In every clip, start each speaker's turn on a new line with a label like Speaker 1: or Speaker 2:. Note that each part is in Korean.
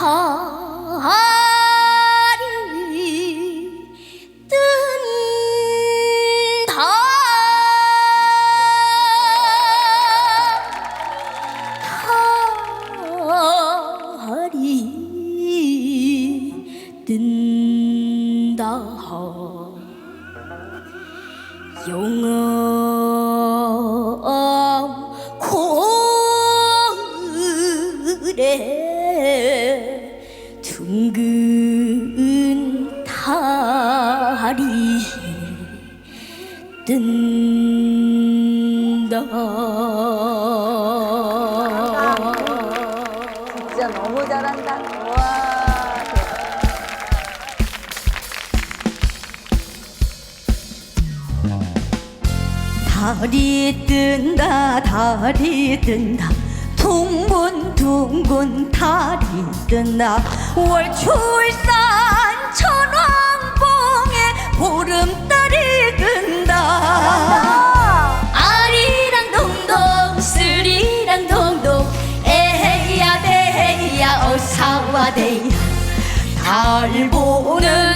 Speaker 1: 달이 뜬다. 달이 뜬다. 용어 은근 달이 뜬다. 진짜 너무 잘한다. 와
Speaker 2: 달이 뜬다 달이 뜬다. 통분 둥근 달이 뜬다 월출산 천왕봉에 보름달이 뜬다. 아리랑 동동 스리랑 동동 에헤야 대헤야 어사와 대야. 달 보는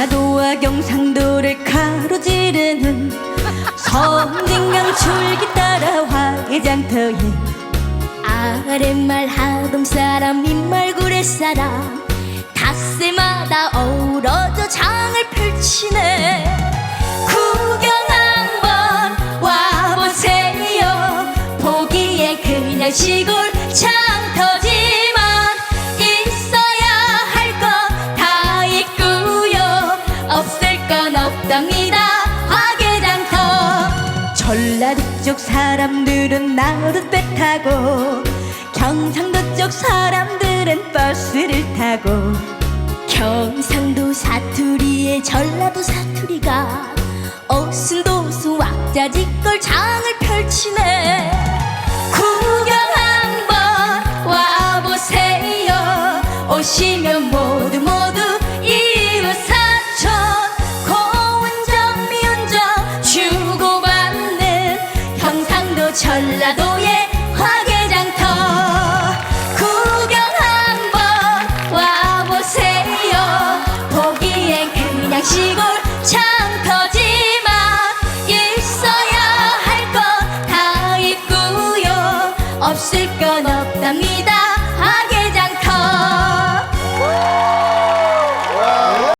Speaker 2: 전라도와 경상도를 가로지르는 섬진강 줄기 따라 화개장터에 아랫말 하동 사람 윗말 구례 사람 닷새마다 어우러져 장을 펼치네. 구경 한번 와보세요. 보기에 그냥 시골 장터지 건 없답니다. 화개장터. 전라도 쪽 사람들은 나룻배 타고 경상도 쪽 사람들은 버스를 타고. 경상도 사투리에 전라도 사투리가 어순도수 왁자지껄 장을 펼치네. 구경 한번 와보세요. 오시면 모두 모두 전라도의 화개장터. 구경 한번 와보세요. 보기엔 그냥 시골 장터지만 있어야 할거다 있고요. 없을 건 없답니다